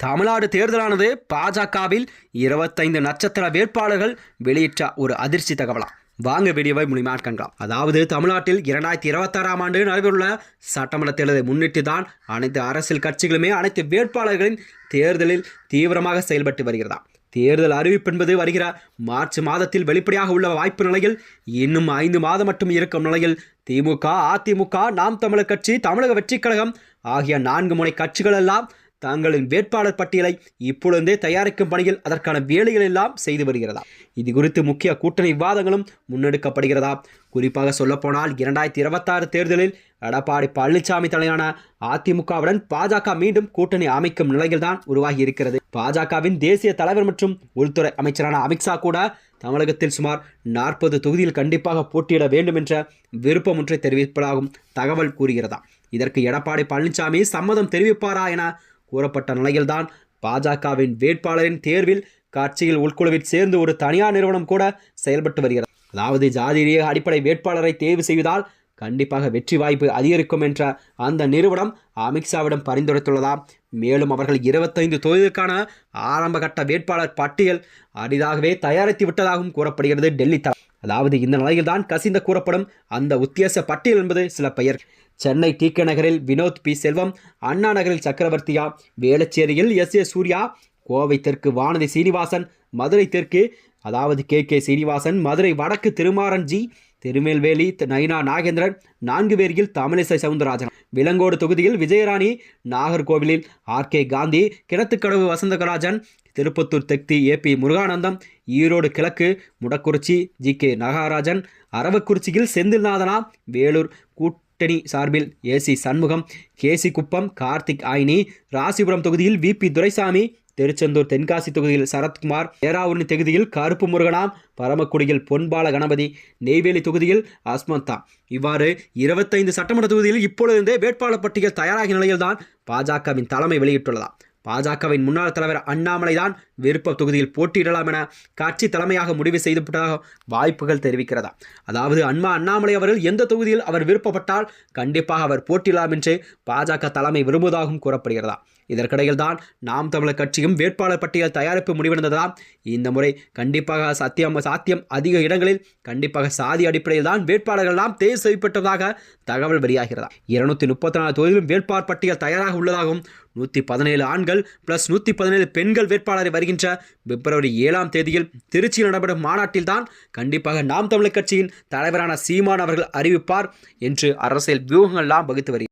தமிழ்நாடு தேர்தலானது பாஜகவில் இருபத்தைந்து நட்சத்திர வேட்பாளர்கள் வெளியிட்ட ஒரு அதிர்ச்சி தகவலாம் வாங்க வீடியோவை மூலியமா கண்டலாம் அதாவது தமிழ்நாட்டில் இரண்டாயிரத்தி இருபத்தாறாம் ஆண்டு நடைபெறவுள்ள சட்டமன்ற தேர்தலை முன்னிட்டு தான் அனைத்து அரசியல் கட்சிகளுமே அனைத்து வேட்பாளர்களின் தேர்தலில் தீவிரமாக செயல்பட்டு வருகிறதா? தேர்தல் அறிவிப்பு என்பது வருகிற மார்ச் மாதத்தில் வெளிப்படையாக உள்ள வாய்ப்பு நிலையில் இன்னும் ஐந்து மாதம் மட்டும் இருக்கும் நிலையில் திமுக அதிமுக நாம் தமிழர் கட்சி தமிழக வெற்றிக் கழகம் ஆகிய நான்கு முனை கட்சிகள் எல்லாம் தங்களின் வேட்பாளர் பட்டியலை இப்பொழுதே தயாரிக்கும் பணியில் அதற்கான வேலைகள் எல்லாம் செய்து வருகிறதா? இது குறித்து முக்கிய கூட்டணி விவாதங்களும் முன்னெடுக்கப்படுகிறதா? குறிப்பாக சொல்லப்போனால் இரண்டாயிரத்தி இருபத்தாறு தேர்தலில் எடப்பாடி பழனிசாமி தலையான அதிமுகவுடன் பாஜக மீண்டும் கூட்டணி அமைக்கும் நிலையில்தான் உருவாகி இருக்கிறது. பாஜகவின் தேசிய தலைவர் மற்றும் உள்துறை அமைச்சரான அமித்ஷா கூட தமிழகத்தில் சுமார் நாற்பது தொகுதியில் கண்டிப்பாக போட்டியிட வேண்டும் என்ற விருப்பம் ஒன்றை தெரிவிப்பதாகவும் தகவல் கூறுகிறதா? இதற்கு எடப்பாடி பழனிசாமி சம்மதம் தெரிவிப்பாரா என கூறப்பட்ட நிலையில்தான் பாஜகவின் வேட்பாளரின் தேர்வில் கட்சியில் உள்குழுவில் சேர்ந்து ஒரு தனியார் நிறுவனம் கூட செயல்பட்டு வருகிறது. அதாவது ஜாதி அடிப்படை வேட்பாளரை தேர்வு செய்வதால் கண்டிப்பாக வெற்றி வாய்ப்பு அதிகரிக்கும் என்ற அந்த நிறுவனம் அமித்ஷாவிடம் பரிந்துரைத்துள்ளதா? மேலும் அவர்கள் இருபத்தைந்து தொகுதிக்கான ஆரம்பகட்ட வேட்பாளர் பட்டியல் அரிதாகவே தயாரித்து விட்டதாகவும் கூறப்படுகிறது டெல்லி தளம் அதாவது இந்த நிலையில்தான் கசிந்த கூறப்படும் அந்த உத்தேச பட்டியல் என்பது சில பெயர். சென்னை டி கே நகரில் வினோத் பி செல்வம் அண்ணா நகரில் சக்கரவர்த்தியா வேளச்சேரியில் எஸ் ஏ சூர்யா கோவை தெற்கு வானதி சீனிவாசன் மதுரை தெற்கு அதாவது கே கே சீனிவாசன் மதுரை வடக்கு திருமாறன் ஜி திருநெல்வேலி நயினா நாகேந்திரன் நான்கு பேரில் தமிழிசை சவுந்தரராஜன். விலங்கோடு தொகுதியில் விஜயராணி நாகர்கோவிலில் ஆர் கே காந்தி கிணத்துக்கடவு வசந்தகராஜன் திருப்பத்தூர் தெற்கு ஏபி முருகானந்தம் ஈரோடு கிழக்கு முடக்குறிச்சி ஜி கே நகராஜன் அரவக்குறிச்சியில் செந்தில்நாதனா வேலூர் கூட்டணி சார்பில் ஏசி சண்முகம் கேசி குப்பம் கார்த்திக் ஆயினி ராசிபுரம் தொகுதியில் விபி துரைசாமி திருச்செந்தூர் தென்காசி தொகுதியில் சரத்குமார் ஏராவூரணி தொகுதியில் கருப்பு முருகனாம் பரமக்குடியில் பொன்பால கணபதி நெய்வேலி தொகுதியில் அஸ்மந்தா. இவ்வாறு இருபத்தைந்து சட்டமன்ற தொகுதியில் இப்பொழுதே வேட்பாளர் பட்டியல் தயாராகிய நிலையில்தான் பாஜகவின் தலைமை வெளியிட்டுள்ளதாம் பாஜகவின் முன்னாள் தலைவர் அண்ணாமலை தான் விருப்ப தொகுதியில் போட்டியிடலாம் என கட்சி தலைமையாக முடிவு செய்துவிட்டதாக வாய்ப்புகள் தெரிவிக்கிறதா? அதாவது அன்மா அண்ணாமலை அவர்கள் எந்த தொகுதியில் அவர் விருப்பப்பட்டால் கண்டிப்பாக அவர் போட்டியிடலாம் என்று பாஜக தலைமை விரும்புவதாகவும் கூறப்படுகிறதா? இதற்கிடையில் தான் நாம் தமிழர் கட்சியும் வேட்பாளர் பட்டியல் தயாரிப்பு முடிவடைந்ததாம். இந்த முறை கண்டிப்பாக சத்தியம் சாத்தியம் அதிக இடங்களில் கண்டிப்பாக சாதி அடிப்படையில் தான் வேட்பாளர்கள் எல்லாம் தேர்வு செய்யப்பட்டதாக தகவல் வெளியாகிறதா. இருநூத்தி முப்பத்தி நாலு தொகுதியிலும் வேட்பாளர் பட்டியல் தயாராக உள்ளதாகவும் நூற்றி பதினேழு ஆண்கள் பிளஸ் நூற்றி பதினேழு பெண்கள் வேட்பாளரை வருகின்ற பிப்ரவரி ஏழாம் தேதியில் திருச்சியில் நடைபெறும் மாநாட்டில் தான் கண்டிப்பாக நாம் தமிழர் கட்சியின் தலைவரான சீமான் அவர்கள் அறிவிப்பார் என்று அரசியல் வியூகங்கள்லாம் வகுத்து வருகிறது.